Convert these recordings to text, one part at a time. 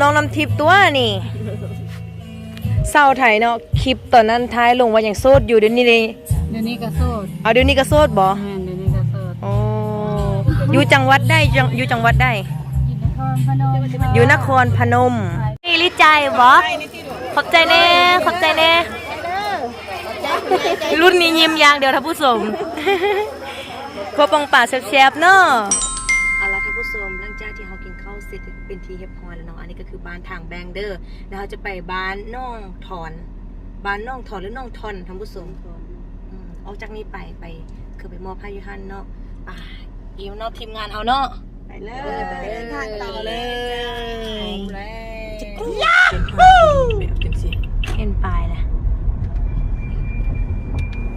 น้องน้ำทิพย์ตัวนี่เศร้าไทยเนาะคลิปตอนนั้นท้ายลงว่าอย่างโสดอยู่เดี๋ยวนี้เลยเดี๋ยวนี้ก็โสดเอาเดี๋ยวนี้ก็โสดบ่แม่นเดี๋ยวนี้ก็โสดโอ้อยู่จังหวัดได้จังอยู่จังหวัดได้ อยู่นครพนมอยู่นครพนมนี่ลิใจบ่ขอบใจแน่ขอบใจแน่รุ่นนี้ยิ้มอยางเดียวท่านผู้ชมครัวปองป่าแซ่บๆเนาะเอาละท่านผู้ชมหลังจากที่เรากินข้าวเสร็จเป็นทีเรียบร้อยแล้วเนาะอันนี้ก็คือบ้านทางแบงเดอร์แล้วเราจะไปบ้านน้องถอน บ้านน้องถอนหรือน้องทอนท่านผู้ชมอืมออกจากนี้ไปไปคือไปมอบให้อยูฮันเนาะอ่าอีวเนาะทีมงานเอาเนาะไปเลเออไปเดินทางต่อเลยจะกยาฮูเห็นปลายนะ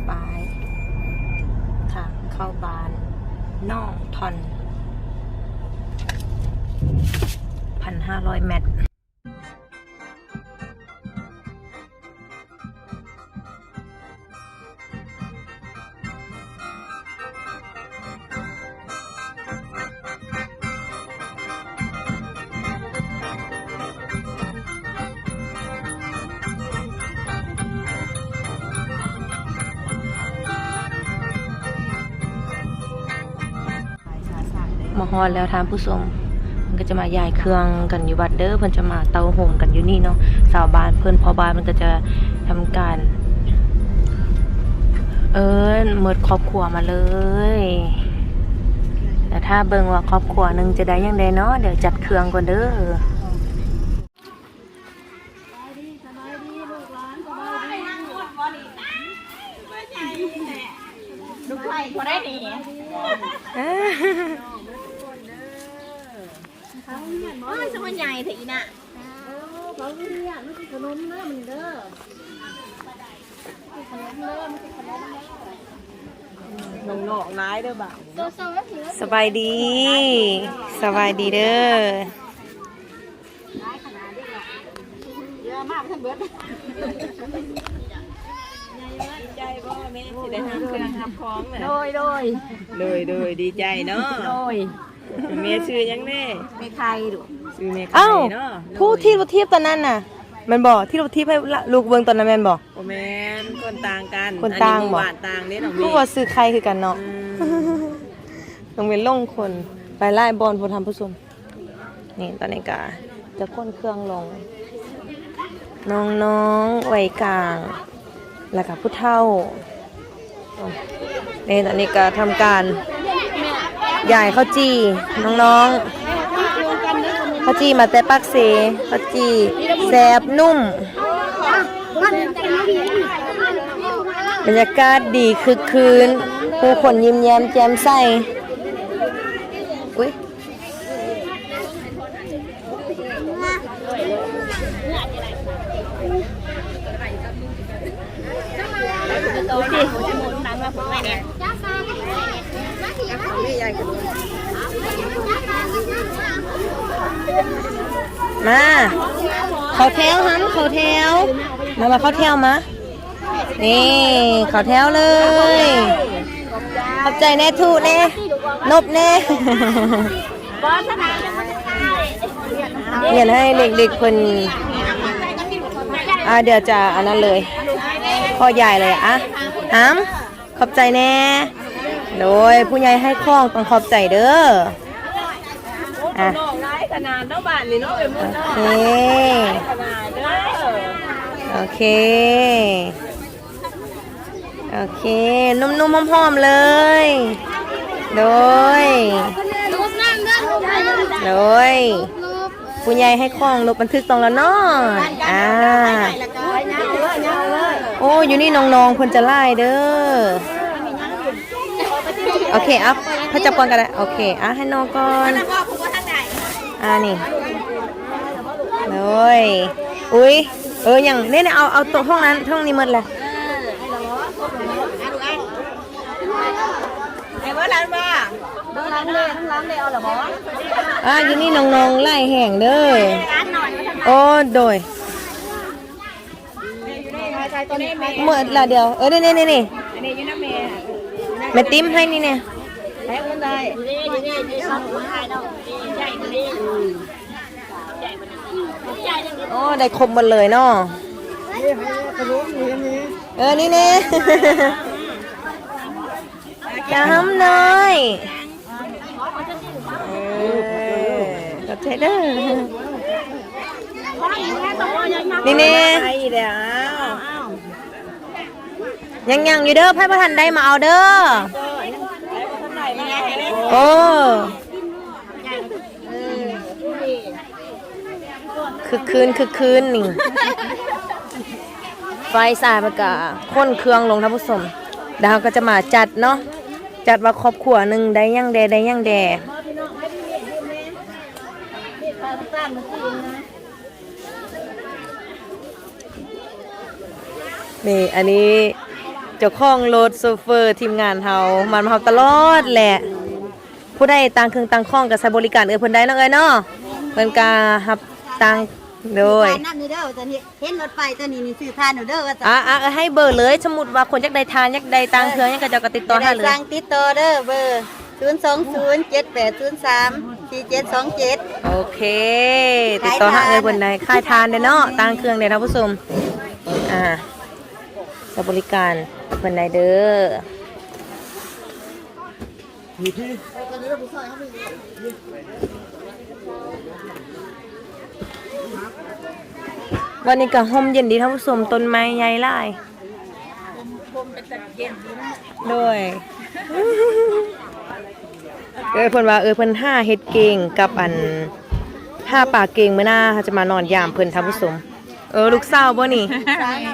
ปลายค่ะเข้าบ้านน่องทอนพันห้าร้อยเมตร ฮอดแล้วทานผู้ชมมันก็จะมาย้ายเครื่องกันอยู่บัดเด้อเพิ่นจะมาเตาโฮมกันอยู่นี่เนาะสาวบ้านเพิ่นพอบ้านมันก็จะทำการ เอิ้นหมดครอบครัวมาเลยแต่ถ้าเบิ่งว่าครอบครัวหนึงจะได้ยังไดเนาะเดี๋ยวจัดเครื่องก่อนเด้อลูกไข่บ่ได้ห นีโอ้ยสมัยใหญ่เถอะอีน่ะน้องนอกร้ายเด้อบ่าวสบายดี สบายดีเด้อเยอะมากท่านเบิดใจบ่แม่สิได้ทำเครื่องทำของน่ะโดยโดยเลยเลยดีใจเนาะโดย แม่ชื่อยังแน่ไม่ใครดูชื่อแม่ไข่เอ้าเนาะผู้ที่รถทีบตอนนั้นน่ะแมันบอกที่รถทีบให้ลูกเบิ่งตอนนั้นแม่นบอก โอ้แม่นคนต่างกันคนต่างบ่อัหมู่บ้านต่างเด้น้องผู้เมว่าย์ซื้อใครคือกันเนาะอืมต้องเป็นลงคนไปไล่บอลผู้ทำผู้ชมนี่ตอนนี้กาจะค้นเครื่องลง น้องๆวัยกลาง แล้วก็ผู้เฒ่า นี่ตอนนี้ก็ทำการ ใหญ่ข้าวจีน้องๆข้าวจีมาแต่ปักเสข้าวจีแซบนุ่ม บรรยากาศดีคึกคืน ผู้คนยิ้มแย้มแจ่มใส มาเขาแถวฮันเขาแถวมามาเขาแถวมานี่เขาแถวเลยขอบใจแน่ทูแน่นบแน่เรียนให้เด็กๆคนอ่าเดี๋ยวจะอันนั้นเลยพ่อใหญ่เลยอะอ้ามขอบใจแน่โดยผู้ใหญ่ให้ข้องต้องขอบใจเด้ออะน้องร้าย ขนาดเนาะบ้านนี่เนาะเอ้ยมึงโอเนาะเคขนาดเด้อโอเค โอเค นุ่มๆหอมๆเลย โดยรูปนั่งด้วยรูปนั่งด้วยโดยผู้ใหญ่ให้คล้องลบบันทึกตรงแล้วเนาะอ่า โอ้อยู่นี่น้องๆคนจะไล่เด้อ โอเคอะพระจับก่อนก็ได้โอเคอะให้น้องก่อน อ่านี่โดยอุ้ยเอออย่างนี่เนี่ยเอาเอาตรงห้องนั้นห้องนี้หมดเลยไอ้ว่าร้านว่าต้องล้างเลยต้องล้างเลยเอาเหรอบอสอะอยู่นี่น้องๆไล่แห่งเด้อร้านหน่อยว่าทางไหนโอ้โดยใจตัวนี้แม่เมื่อละเดียวเออนี่นี่นี่นี่อันนี้อยู่น้ำแม่แม่ติ้มให้นี่เนี่ย โอ้ได้ครบหมดเลยเนาะเออ นี่เน่ย้ำหน่อยเออขอบใจเด้อนี่เน่ไปเดี๋ยวยังยังอยู่เด้อไพ่ประทันได้มาเอาเด้อโอ้ คือคืนคือคืนนี่ ไฟสายประกาค้นเครื่องลงท่านผู้ชมดาวก็จะมาจัดเนาะจัดว่าครอบครัวหนึ่งได้ยังแดได้ยังแดนี่ อันนี้เจ้าของรถโซเฟอร์ทีมงานเฮามันมาเฮาตลอดแหละ ผู้ใดต่างเครื่องต่างข้องกับใช้บริการเออเพิ่นได้เนาะเอ้ยเนาะเพิ่นก็รับต่าง โดยทานน้ำนี่เด้อตัวนี้เห็นรถไฟตัวนี้นี่ซื้อทานหนูเด้อว่าจะอะอะเออให้เบอร์เลยสมมุติว่าคนอยากได้ทานอยากได้ต่างเครื่องอยากก็จะก็ติดต่อหาเลยสั่งติดต่อเด้อเบอร์ศูนย์สองศูนย์เจ็ดแปดศูนย์สามสี่เจ็ดสองเจ็ดโอเค ติดต่อหาเอ้ยเพิ่นได้ค่ายทานเด้อเนาะต่างเครื่องเด้อท่านผู้ชมอ่าใช้บริการเพิ่นได้เด้อ วันนี้ก็ห่มเย็นดีท่านผู้ชมต้นไม้ใหญ่หลายโดยเออเพิ่นว่าเออเพิ่นห้าเฮ็ดเก่งกับอันห้าป่าเก่งมื้อหน้าจะมานอนยามเพิ่นท่านผู้ชมเออลูกสาวบ่นี่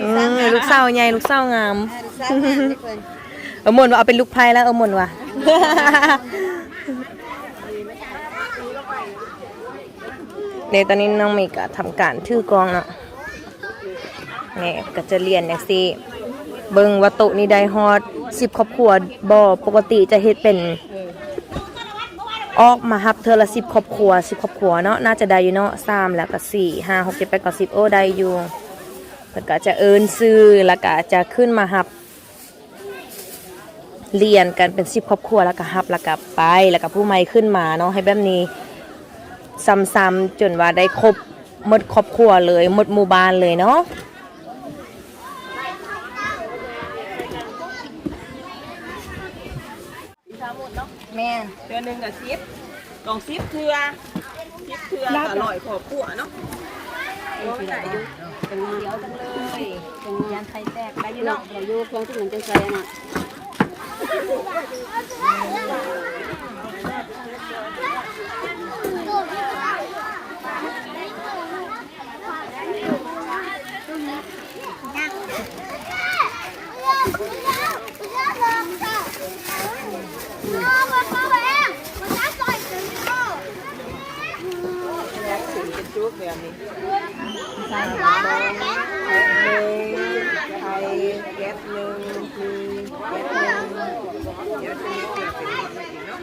เออลูกสาวใหญ่ลูกสาวงามสามเออหมนว่าเอาเป็นลูกไพ่แล้วเออหมนว่ะเดี๋ยวตอนนี้น้องมย์ก็ทำการถือกองเนาะ นี่ก็จะเรียนอย่างสิเบิ่งว่าโต๊ะนี้ได้ฮอดสิบครอบครัวบ่ปกติจะเฮ็ดเป็นออกมาฮับเธอละสิบครอบครัวสิบครอบครัวเนาะน่าจะได้อยู่เนาะสามแล้วก็สี่ห้าหกเจ็ดแปดเก้าสิบโอ้ได้อยู่แล้วก็จะเอินซื้อแล้วก็จะขึ้นมาฮับเรียนกันเป็นสิบครอบครัวแล้วก็ฮับแล้วก็ไปแล้วก็ผู้ใหม่ขึ้นมาเนาะให้แบบนี้ซ้ำๆจนว่าได้ครบหมดครอบครัวเลยหมดหมู่บ้านเลยเนาะ แม่น เดือนหนึ่งกับซิปลองซิปเทือซิปเทืออร่อยขอบขัวเนาะโอ้ยได้อยู่เป็นเดียวจังเลยเป็นยานไข่แตกได้อยู่เนาะเดี๋ยวอยู่เครื่องที่มันจังใจน่ะ กแบบนี้ใส่บองแก๊สหนึ่งไทยแก๊สหนึ่งมีแก๊สหนึ่งเดี๋ยวจะมีเกลือเป็นหมดเลยเนาะ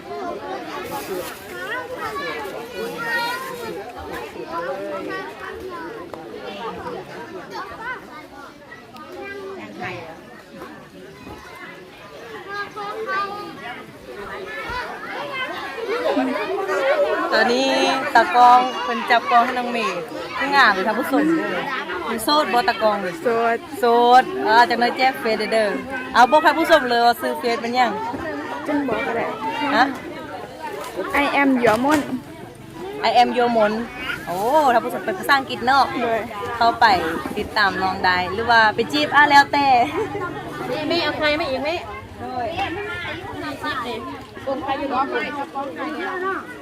ยังไงอะตอนนี้ ตากล้องเพิ่นจับกล้องให้น้องเมย์ที่งามเลยท่านผู้ชมเด้อมีโซดบ่ตากล้องเลยโซดโซดอ่าจากนั้นแจ้งเฟซเด้อเอาบอกให้ผู้ชมเลยว่าซื้อเฟซเป็นหยังจึงบอกอะไรฮะ I am your mon I am your mon โอ้ท่านผู้ชมเป็นภาษาอังกฤษเนาะเลยเข้าไปติดตามน้องได้หรือว่าไปจีบอะแล้วแต่ไม่เอาใครไม่อีกไหมเ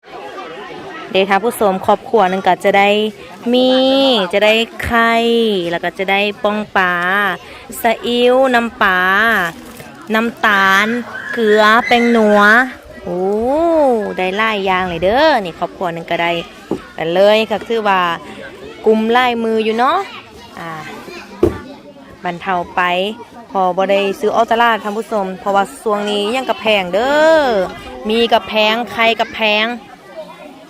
เดทาผู้สมครอบครัวนึงก็จะได้มีจะได้ไข่แล้วก็จะได้ป้องปลาสะอิ๊วน้ำปลาน้ำตาล เกลือแป้งนัวโอ้ได้หลายยางเลยเด้อนี่ครอบครัวนึงก็ได้กันเลยก็คือว่ากุมไล่มืออยู่เนาะอ่าบรรเทาไปพอบ่ได้ซื้อออตลาดท่านผู้ชมเพราะว่าช่วงนี้ยังกับแพงเด้อมีกับแพงไข่กับแพง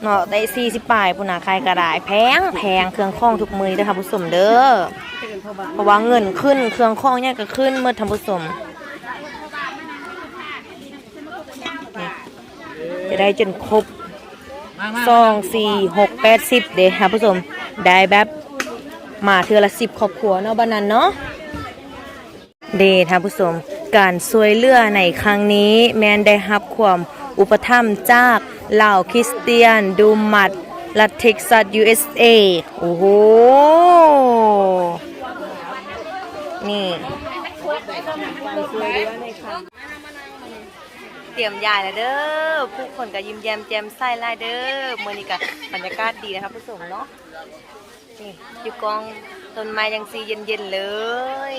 เนาะได้สี่สิบปลายพุ่นน่ะใครก็ได้แพงแพงเครื่องข้องทุกมือเด้อค่ะผู้ชมเด้อเพราะว่าเงินขึ้นเครื่องข้องเนี่ยก็ขึ้นเมื่อทำผู้ชมนี่จะได้จนครบสองสี่หกแปดสิบเด้อค่ะผู้ชมได้แบบมาเทือละสิบครอบครัวเนาะบ้านนั้นเนาะเดท่านผู้ชมการช่วยเหลือในครั้งนี้แมนได้รับความ อุปถัมภ์จากเหล่าคริสเตียน ดูมัดรัฐเท็กซัส USA โอ้โห นี่ เตรียมยายแล้วเด้อ ผู้คนก็ยิ้มแย้มแจ่มใสไล่เด้อมื้อนี้ก็บรรยากาศดีนะครับผู้ชมเนาะ นี่อยู่กองต้นไม้ยังสีเย็นๆเลย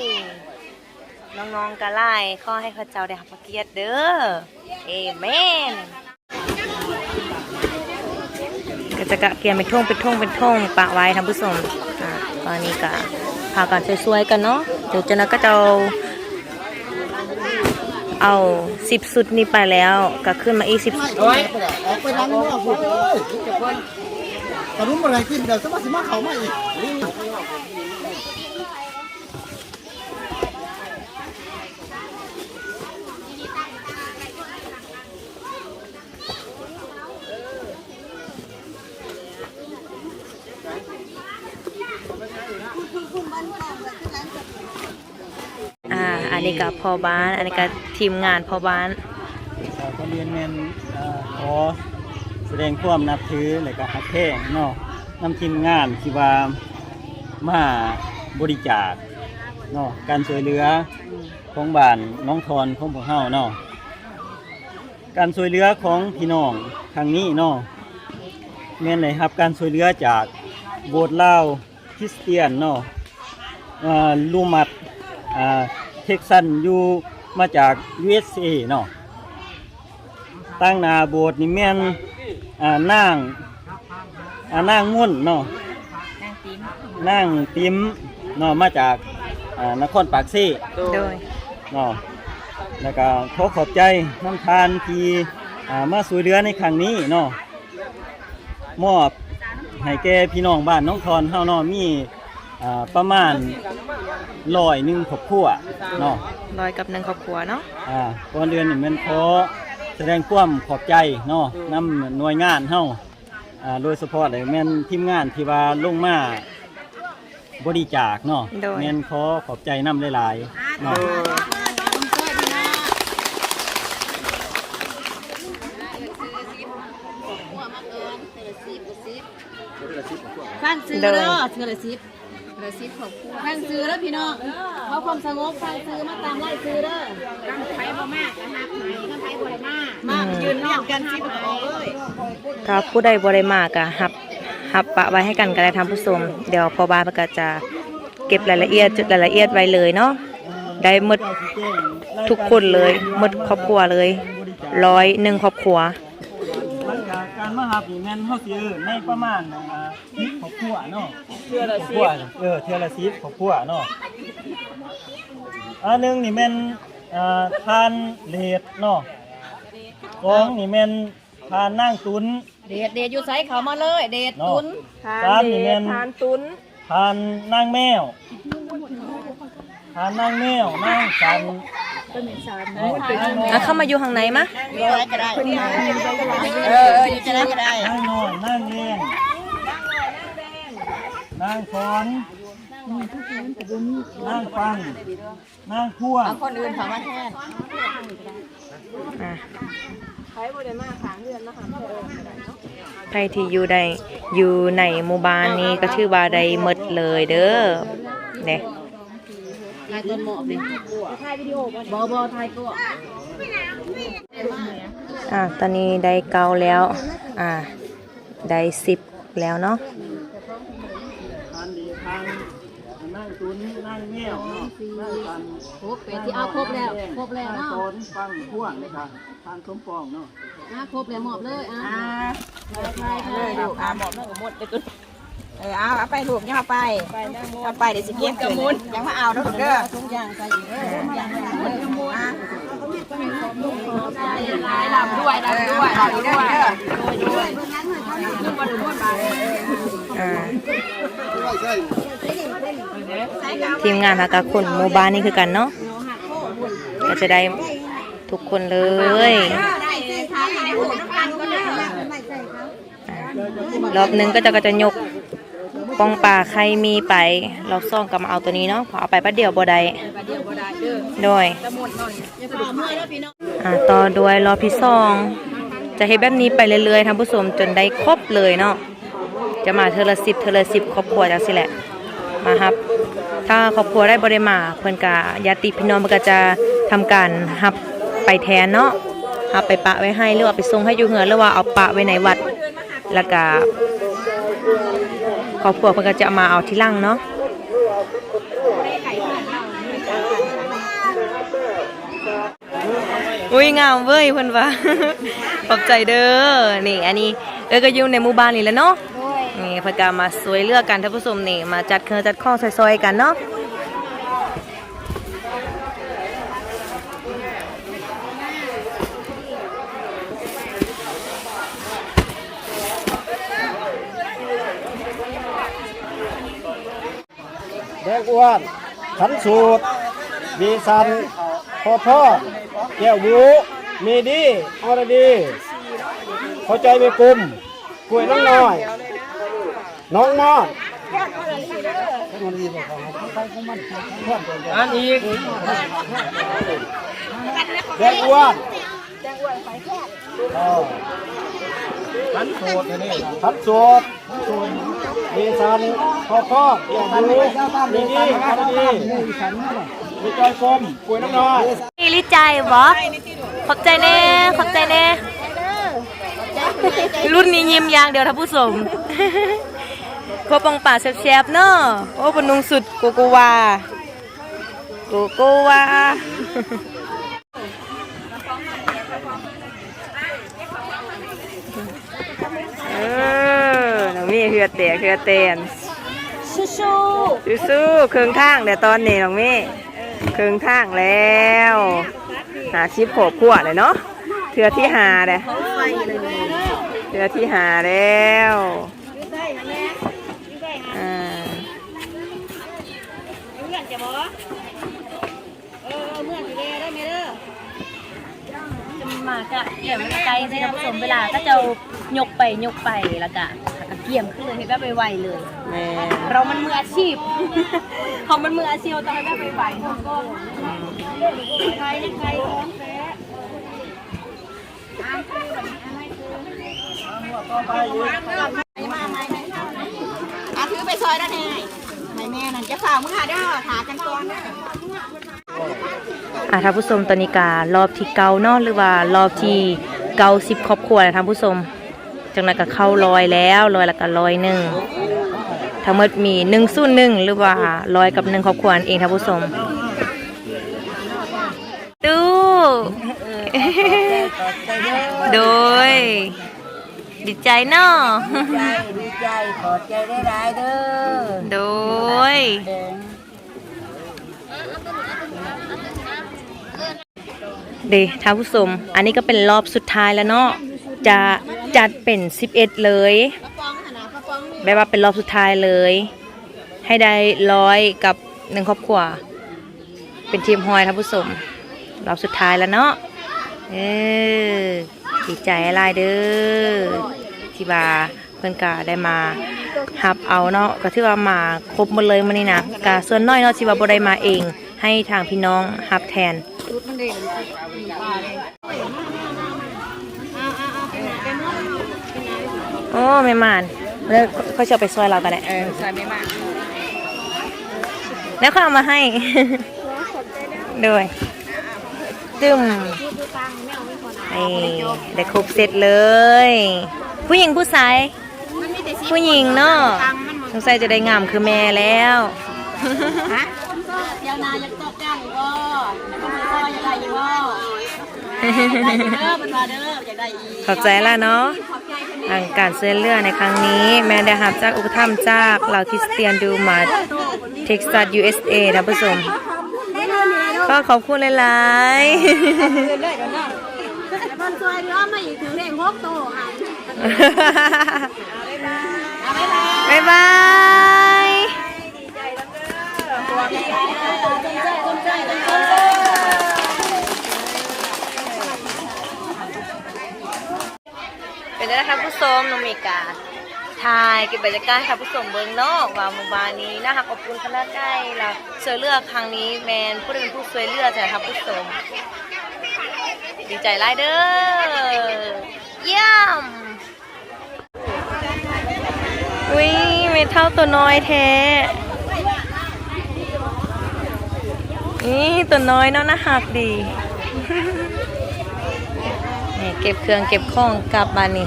น้องๆกะไล่ขอให้พระเจ้าได้รับพระเกียรติเด้อเอเมนก็จะกะเกียร์เป็นท่งเป็นท่งเป็นท่งปะไว้ท่านผู้ชมอ่าตอนนี้ก็พากันสวยๆกันเนาะเดี๋ยวเจะนะก็จะเอาเอาสิบสุดนี้ไปแล้วก็ขึ้นมาอีกสิบออกไปล้างมือฝุ่นเลยตอนนู้นอะไรกินเดี๋ยวสมาสิมาเขามาอีก นนี้ก็พอบ้าน อันนี้ก็ทีมงานพอบ้านก็เรียนแมนเอ่อขอแสดงความนับถือและก็ฮักแท้งเนาะนำทีมงานที่ว่ามาบริจาคเนาะการช่วยเหลือของบ้านน้องทอนของพวกเฮาเนาะการช่วยเหลือของพี่น้องทางนี้เนาะแม่นเลยครับการช่วยเหลือจากโบสถ์ลาวคริสเตียนเนาะเอ่อลูมัดอ่าเท็กซันอยู่มาจาก USA เนาะตั้งหนาโบสถ์นี่แม่นอ่านางอ่านางง่วนเนาะนางติมเนาะมาจากอ่านครปากซี่โดยเนาะแล้วก็ขอขอบใจน้ำทานที่อ่ามาสวยเรือในครั้งนี้เนาะมอบให้แก่พี่น้องบ้านน้องทอนเฮาเนาะมี อ่าประมาณร้อยหนึ่งครอบครัวเนาะลอยกับหนึ่งครอบครัวเนาะอ่าก่อนเดือนนี่แมันขอแสดงความขอบใจเนาะนำหน่วยงานเฮาอ่าโดยเฉพาะเลยแม่นทีมงานที่ว่าลงมาบริจาคเนาะโดยแม่นขอขอบใจนำหลายๆเนาะฟังซื้อเด้อเทือละสิบ เทือละสิบขอบคุณฟังซื้อแล้วพี่น้องเพราะความสงบฟังซื้อมาตามไล่ซื้อเด้อกันไผบ่มากกันหักไหมกันไผบ่ได้มากมากยืนเรียงกันสิบออกเลยถ้าผู้ใดบ่ได้มากก็หับหับปะไว้ให้กันก็ได้ทำผู้ชมเดี๋ยวพอบ้านมันก็จะเก็บรายละเอียดจุดรายละเอียดไว้เลยเนาะได้หมดทุกคนเลยหมดครอบครัวเลยร้อยหนึ่งครอบครัวหลังจา กการมาหับนี่แม่นเฮาสิเออในประมาณอ่า10ครอบครัวเนาะเทื่อละ10เออเทื่อละ10ครอบครัวเนาะอันหนึงนี่แม่นอ่าทานเลดเนาะสองนี่แม่นทานนางตุน เดดเดดอยู่ไสเขามาเลย เดดเนาะตุนสามนี่แม่น ทานตุน ทานนางแมว ทานนางแมวนางสันเนาะนางแมวอะเข้ามาอยู่ข้างในมะเอออยู่จะได้ก็ได้นางนอนนางเลี้ยงนางฟอนนางฟังนางพ่วงคนอื่นเขามาแทนอะใช้บริมาขางเดือนนะคะเออใครที่อยู่ใดอยู่ในหมู่บ้านนี้ก็ชื่อว่าใดหมดเลยเด้อเนี่ย ถ่ายต้นหมอบดิถ่ายวิดีโอบ่บ่ถ่ายตัวอ่าตอนนี้ได้เกาแล้ว อ่า ได้สิบแล้วเนาะทานดีทางนั่งตุนนั่งแง่วเนาะนั่งกันครบเป็ดที่เอาครบแล้ว ครบแล้วนั่งเนาะโซนฟังพ่วงเลยค่ะทางสมปองเนาะอะครบแล้วหมอบเลย อะเลยลูกอาหมดนั่งกับหมดไปตุ้น เออเอาเอาไปลูกยังเอาไปเอาไปเดี๋ยวสิเก็บกระมุนยังมาเอาเด้อลูกเด้อทุกอย่างใส่อีกเด้ออย่างละมุนกระมุนลำด้วยลำด้วยลำด้วยอ่าทีมงานหากาคนหมู่บ้านนี่คือกันเนาะก็จะได้ทุกคนเลยอ่ารอบหนึงก็จะก็จะยก ปองป่าใครมีไป เรอบซ่องก็มาเอาตัวนี้เนาะเพอเอาไปแป๊บเดียวบ่ได้โดยอ่าต่อด้วยรอบที่สองจะให้แบบนี้ไปเรื่อยๆท่านผู้ชมจนได้ครบเลยเนาะจะมาเทอละสิบเทอละสิบครอบครัวจังสิแหละมาครับ ถ้าครอบครัวได้บริมาเพื่อนกะญาติพี่น้องมันก็จะทำการหับไปแทนเนาะหับไปปะไว้ให้หรือว่าไปส่งให้อยู่เหือหรือว่าเอาปะไว้ในวัดแล้วก็ ครอบครัวเพื่อนก็จะมาเอาที่ล่างเนาะอุ้ยงามเว้ยเพื่อนว่าขอบใจเด้อนี่อันนี้เออก็อยู่ในหมู่บ้านนี่แหล้วเนาะนี่เพื่อนก็มาสวยเลือกกันท่านผู้ชมนี่มาจัดเครื่องจัดข้องซอยๆกันเนาะ อ้วนขันสูตรดีสันพ่อพ่อแก้วหมูมีดีออรดีพอใจไม่กลุ่มกล้วยน้องน้อย น้องมอดอันอีกแดงอ้วนขันสูตรขันสูตร ดีสันพอพ่อแก้วหมูมีดีออรดีมีใจกลมกล้วยน้องน้อยนี่ลิใจบอขอบใจแน่ขอบใจแน่รุ่นนี้ยิ้มย่างเดียวท่านผู้ชมครัวปองป่าแซ่บๆเนาะโอ้ปนุงสุดโกโกวาโกโกวา เออ น้องมีเหือแตกเหือเตนสู้สู้สู้ๆเครื่องทางเดี๋ยวตอนนี้น้องมีเครื่องทางแล้วหาชิปโขบขวดเลยเนาะเทือที่หาเลยเทือที่หาแล้วอ่าจะมากะเกี่ยมไกลสิท่านผู้ชมเวลาก็จะยกไปยกไปแล้วก็ก็ เกี่ยมขึ้นเลยให้แบบไวๆเลย แม่เรามันมืออาชีพ เขามันมืออาชีพต้องให้แบบไวๆเนาะก็ใครยังไงของแท้อาถือไปซอยได้ไงให้แม่นั่นจะฝ่ามือหาเด้อหากันก่อนนะอะท่านผู้ชมตอนนี้การอบที่เก้าเนาะหรือว่ารอบที่เก้าสิบครอบครัวนะท่านผู้ชม จังนั้นก็เข้าลอยแล้วลอยแล้วก็ลอยหนึ่งทั้งหมดมีหนึ่งสู้หนึ่งหรือว่าลอยกับหนึ่งครอบครัวนั่นเองท่านผู้ชมดูโดย ดีใจเนาะใจดีใจขอใจได้หลายเด้อโดยเดท่านผู้ชมอันนี้ก็เป็นรอบสุดท้ายแล้วเนาะ จะจัดเป็น 11 เลย แบบว่าเป็นรอบสุดท้ายเลย ให้ได้ร้อยกับหนึ่งครอบครัว เป็นทีมฮอยท่านผู้ชมรอบสุดท้ายแล้วเนาะเออดีใจอะไรเด้อที่ว่าเพิ่นกาได้มาหับเอาเนาะก็ที่ว่ามาครบหมดเลยมื้อนี้นะกะส่วนน้อยเนาะที่ว่าบ่ได้มาเอง ให้ทางพี่น้องหับแทน โอ้แม่มานแล้วค่อยจะเอาไปซอยเรากันแหละเออซอยไม่มากแล้วเขาเอามาให้ด้วยตึมนี่ได้ครบเสร็จเลย ผู้หญิงผู้ชายผู้หญิงเนาะสงสัยจะได้งามคือแม่แล้วเดี๋ยวนายยังตกจ้างอีกบ่ก็อยากได้อีกบ่ เด้อเป็นว่าเด้ออยากได้อีกขอบใจแล้วเนาะทางการเสื้อเลือในครั้งนี้ แม่ได้รับจากอุปถัมภ์จากเหล่าคริสเตียนดูมาเท็กซัส USA ท่านผู้ชมก็ขอบคุณหลายๆคนสวยเนาะมาอีกถึงเลขหกโตค่ะบ๊ายบายเป็นได้ครับผู้ชมน้องเมกาถ่ายเก็บบรรยากาศครับผู้ชมเบิงเนาะว่าหมู่บ้านนี้นะคะขอบคุณคณะใกล้เราเสือเลือกครั้งนี้แมนผู้เป็นผู้ช่วยเลือกจ้ะครับผู้ชมดีใจไล่เด้อเยี่ยมวิไม่เท่าตัวน้อยแท้นี่ตัวน้อยเนาะน่าหักดี เก็บเครื่องเก็บของกลับบ้านนี่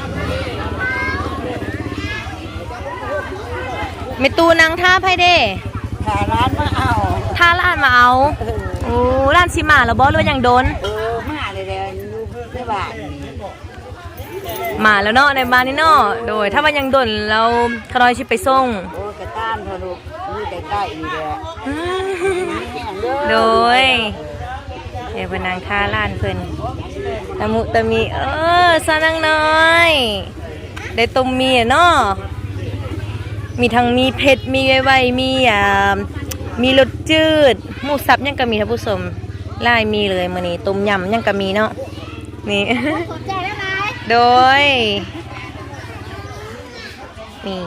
มีตูนางท่าไพเด้หาร้านมาเอาท่าร้านมาเอาโอ้ร้านชิมาแล้วบอสหรือว่ายังโดน เออมาเลยเดี๋ยวอยู่ในบ้านมาแล้วเนาะในบ้านนี่เนาะโดย ถ้ามันยังโดนเราขน้อยชิไปส่งโอ้ยกระต้านเถอะลูกอยู่ใกล้ๆนี่แหละโดยเดี๋ยวเพนนางท่าร้านเพิ่น ตะมุตะมี เออสานังน้อย ได้ต้มมีอะเนาะมีทั้งมีเผ็ด มีไวไวมีอ่ามีรสจืด หมูสับยังก็มีท่านผู้ชมไล่มีเลยมื้อนี้ต้มยำยังก็มีเนาะ นี่ สนใจแล้วนายโดย นี่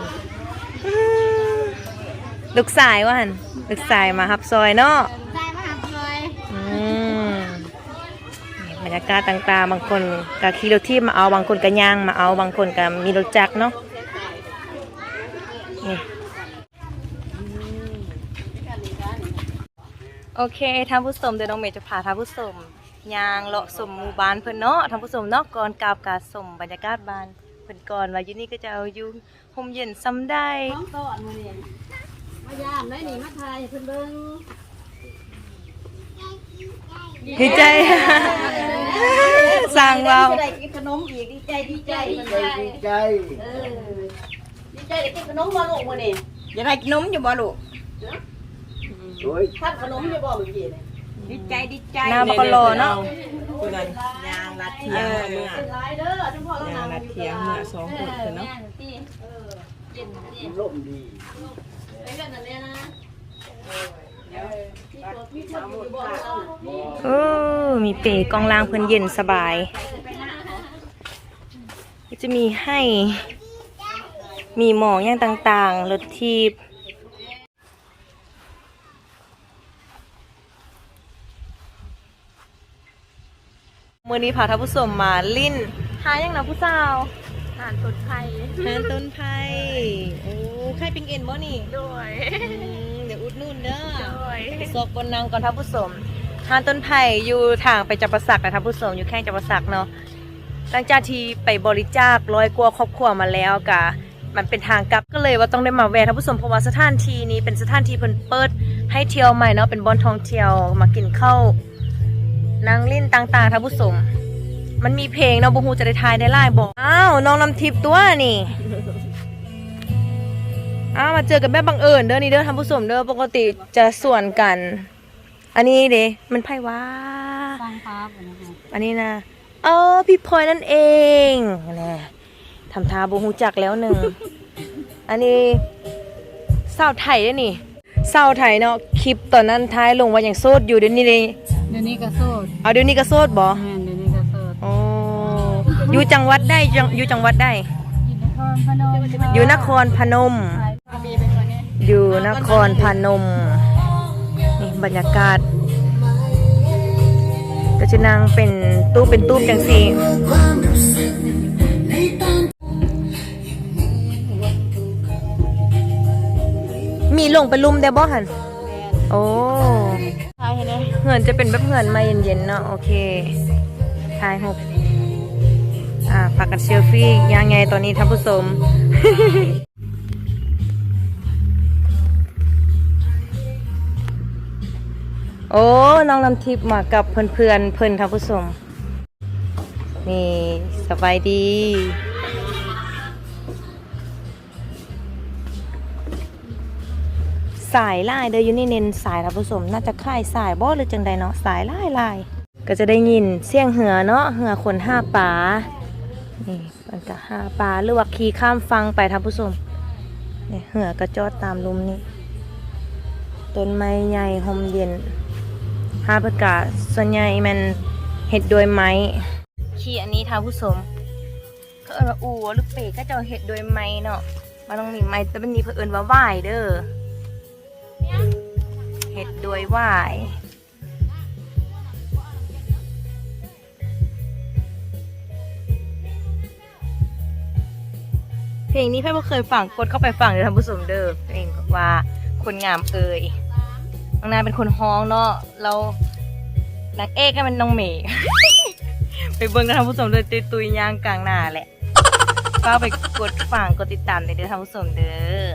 ลูกสายว่าหันลูกสายมาฮับซอยเนาะ ใจมาหาเลย อืมนี่บ รรยากาศต่างๆ บางคนก็ขี่รถที่มาเอาบางคนก็ย่างมาเอาบางคนก็มีรถจักรเนาะนี่โอเคท่านผู้ชมเดี๋ยวน้องเมย์จะพาท่านผู้ชมย่างเลาะสมหมู่บ้านเพิ่นเนาะท่านผู้ชมเนาะก่อนกราบการสมบรรยากาศบ้านเพิ่นก่อนว่าอยู่นี่ก็จะเอาอยู่ห่มเย็นซ้ำได้น้องต้อนมาเนี่ยมายามได้หนิมาทายให้เพิ่นเบิ่ง ดีใจ สั่งเราได้กินขนมอีกดีใจดีใจดีใจดีใจเออดีใจได้กินขนมบ่ลูกมื้อนี้อยากได้ขนมอยู่บ่ลูกโอ้ยทานขนมอยู่บ่เมื่อกี้นี่ดีใจดีใจหน้าบักกะโลเนาะคนนั้นยางรัดเทียมเมื่อเป็นหลายเด้อทั้งพ่อทั้งนางยางรัดเทียมเมื่อสองคนเถอะเนาะเออเย็นเย็นล่มดีไปกันนั่นเลยนะ ที่ตัวพี่คนอยู่บ่เอาเออมีเปรกองล่างเพิ่นเย็นสบายก็จะมีให้มีหมองอย่างต่างๆรถทีบมื่อนี้พาท่านผู้ชมมาลิ้นหาอย่างนะผู้สาวทานต้นไผ่หาต้นไผ่โอ้ไข่ปิงเอ็นบ่นี่ด้วย นู่นเด้อด้วยสวกบนนางก่อนท่านผู้ชมทานต้นไผ่อยู่ทางไปจับประสักนะท่านผู้ชมอยู่แข้งจับประสักเนาะหลังจากที่ไปบริจาคร้อยกว่าครอบครัวมาแล้วกะมันเป็นทางกลับก็เลยว่าต้องได้มาแวะท่านผู้ชมเพราะว่าสถานที่นี้เป็นสถานที่เพิ่นเปิดให้เที่ยวใหม่เนาะเป็นบอนทองเที่ยวมากินข้าวนางลิ้นต่างๆท่านผู้ชมมันมีเพลงเนาะบูฮูจะได้ทายได้ไล่บอกอ้าวน้องน้ำทิพย์ตัวนี่ อ้าวมาเจอกันแบบบังเอิญเด้อนี่เด้อท่านผู้ชมเด้อปกติจะส่วนกัน อันนี้เด้มันไพ่ว่าสร้างภาพนะคะอันนี้นะเออพี่พลอยนั่นเองแน่ทำทาบูฮูจักแล้วหนึ่ง อันนี้สาวไทยเด้อนี่สาวไทยเนาะคลิปตอนนั้นท้ายลงว่าอย่างโสดอยู่เดี๋ยวนี้เลยเดี๋ยวนี้ก็โสดเอาเดี๋ยวนี้ก็โสดบ่แม่นเดี๋ยวนี้ก็โสดโอ้อยู่จังหวัดได้จังอยู่จังหวัดได้ อยู่นครพนมอยู่นครพนม อยู่นครพนม นี่บรรยากาศก็จะนั่งเป็นตู้เป็นตู้จังสีมีลงไปลุมได้บ่หันโอ้ใช่ไหมเหือนจะเป็นแบบเหือนมาเย็นๆเนาะโอเคถ่ายหกอ่าฝากกันเซลฟี่ยังไงตอนนี้ท่านผู้ชม โอ้น้องน้ำทิพย์มากับเพื่อนเพื่อนเพื่อนท่านผู้ชมนี่สบายดีสายลายเด้อยู่นี่เน้นสายท่านผู้ชมน่าจะค่ายสายบ่หรือจังใดเนาะสายลายลายก็จะได้ยินเสียงเหือเนาะเหือคนห้าปลานี่มันก็ห้าปลาหรือว่าขี่ข้ามฟังไปท่านผู้ชมนี่เหือกระจอดตามลุมนี่ต้นไม้ใหญ่ห่มเย็น ห้าประกาส่วนใหญ่มันเห็ดโดยไม้ขี่อันนี้ท่านผู้ชมก็เอินว่าอูหรือเปรก็จะเห็ดโดยไม้เนาะมันต้องมีไม้แต่เป็นนี้เพื่อเอินว่าว่ายเด้อเห็ดโด้วยวายเพลงนี้เพี่บ่เคยฟังกดเข้าไปฟังเลยท่านผู้ชมเด้อเพลงว่าคนงามเอ่ย น้องนายเป็นคนฮ้องเนาะเรานางเอกก็เป็นน้องเมย์ ไปเบิ่งกันท่านผู้ชมเลยตุยตุยๆย่างกลางหน้าแหละก็ไปกดฟังกดติดตามในเด้อท่านผู้ชมเด้อ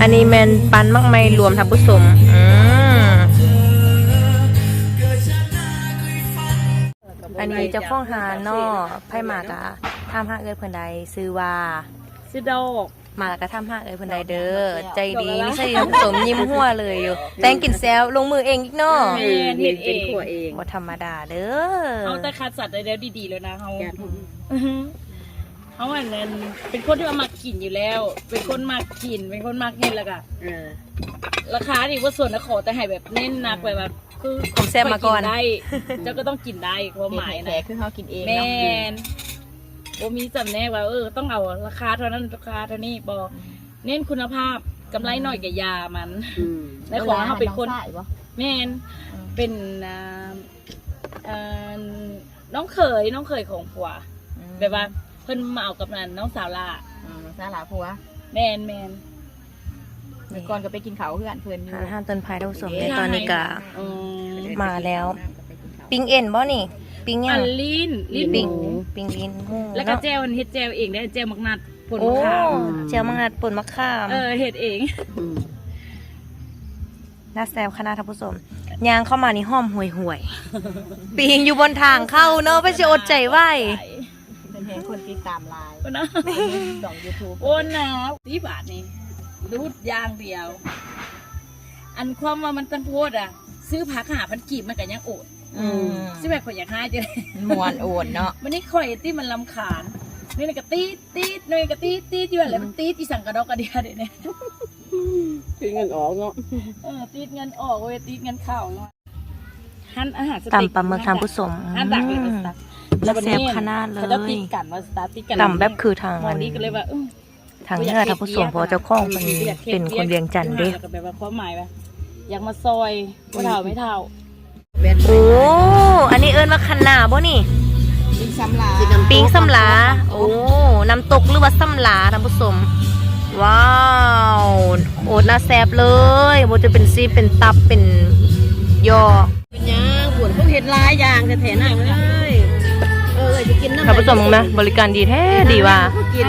อันนี้แมนปันมักไม่รวมท่านผู้ชมอืมอันนี้เจ้าของหาเนาะไพ่หมากอะทำห้าเอ้ยเพิ่นใดซื้อว่า ซื้อดอกห มากก็ทำห้าเอ้ยเพิ่นใดเด้อใจดีนี่ใช่ท่านผู้ชมยิ้มหัวเลยอยู่ แตงกินแซวลงมือเองอีกเนาะแม่นเฮ็ดเองขัวเองบ่ธรรมดาเด้อเอาแต่คัดสัตว์ได้แล้วดีๆแล้วนะเขาแกะถุงอือฮึเขาอันนั้นเป็นคนที่ว่ามักกินอยู่แล้ว เป็นคนมักกิน เป็นคนมักเห็นแล้วก็เออราคาดีว่าส่วนนะขอแต่ให้แบบเน้นหนักแบบแบบคือผมแซ่บมาก่อนข้ยได้ เจ้าก็ต้องกินได้ความหมายแขนะ กคือเขากินเองแมเนาะน โอมีจำแนกว่าเออต้องเอาราคาเท่านั้นราคาเท่านี้บอกเน้นคุณภาพกำไรหน่อยกับยามัน อืมและของเขาเป็นคนแม่นเป็นอ่าเอ่อน้องเขยน้องเขยของผัวแบบว่าเพิ่นมาเอากับนันน้องสาวล่าอืมซาลาผัวแม่นแม่นเมื่อก่อนก็ไปกินเขาวเพื่อนเพื่อนอยู่หาห้ามต้นไผ่ท่านผู้ชมในตอนนี้ก็อืมมาแล้ว ปิงเอ็นบ่นี่ ปิงยัอังนลีนลีนหปิงมูปิงลินหมูแล้วก็เนาะแจวมันเฮ็ดแจวเองได้แจวมักนัดผลโอ้มะขามเจียวมังนัดป่นมะขามเออเฮ็ดเองอืมน่าแซวคณะท่านผู้ชมยางเข้ามานี่ห้อมห่วยห่วยๆปิงอยู่บนทางเข้าเนาะไปจะอดใจไหวเป็นเพลงคนติดตามไลน์ก็นะสองยูทูบโอนนะสีบาทนี่รูดยางเดียว อันความว่ามันตั้งโพดอะ ซื้อผักหาพันกีบมันก็ยังโอดอืมซื้อแบบข่อยอยากให้จะได้มวนโอนเนาะมันนี่ข่อยที่มันลำคาญนี่นี่ก็ตีดตีดนี่ก็ตีดตีดอยู่อะไรมันตีดที่สั่งกระดอกกระเดียเดี๋ยวนี้คือเงินออกเนาะเออตีดเงินออกเว้ยตีดเงินเข้าเนาะหั่นอาหารสตำเต็กปลาหมึกทางผู้ชมหั่นดักเลยอืสมตาร์แล้วแซ่บขนาดเลยเขาจะตีดกันว่าสตาร์ทตีดกันตำแบบคือทางหมออันนี้ก็เลยว่าเออทางเนื้อทางผู้ชมเพราะเจ้าของเป็นเป็นคนเวียงจันทน์เด้แล้วก็แบบว่าความหมายว่า อยากมาซอยไม่เท่าไม่เท่าโอ้อันนี้เอิ้นว่าคันนาบ่นี่กินซ้ำลาปิงสำลาโอ้น้ำตกหรือว่าสำลาท่านผู้ชมว้าวโอดน่าแซ่บเลยบ่จะเป็นซีเป็นตับเป็นยอเป็นยังปวดเขาเห็ดลายอย่างแต่แถนหน้ามาเลยเออจะกินน้ำท่านผู้ชมมึงนะบริการดีแท้ดีว่ะกิน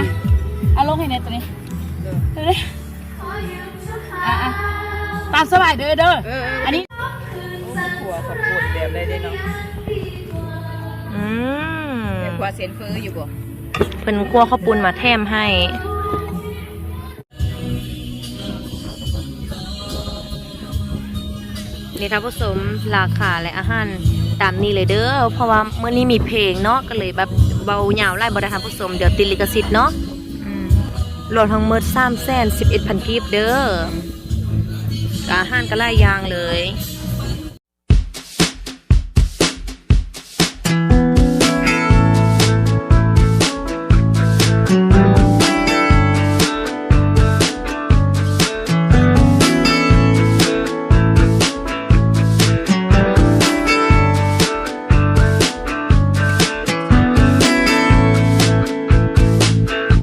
เอาลงให้ในตัวนี้เด้ออะอะตามสบายเด้อเด้อเอออันนี้ขัวขับปวดแบบไรได้เนาะอืมแบบขัวเซนเฟอร์อยู่บ่เพิ่นคั่วข้าวปุ้นมาแถมให้นี่ท่านผู้ชมราคาและอาหารตามนี้เลยเด้อ เพราะว่าเมื่อนี้มีเพลงเนาะก็เลยแบบเบาเหยาวไล่บ่ได้ท่านผู้ชมเดี๋ยวติดลิขสิทธิ์เนาะอืมรวมทั้งหมด3 1 1 1 0 0 0กีบเด้อ กาหานก็ไล่ยางเลย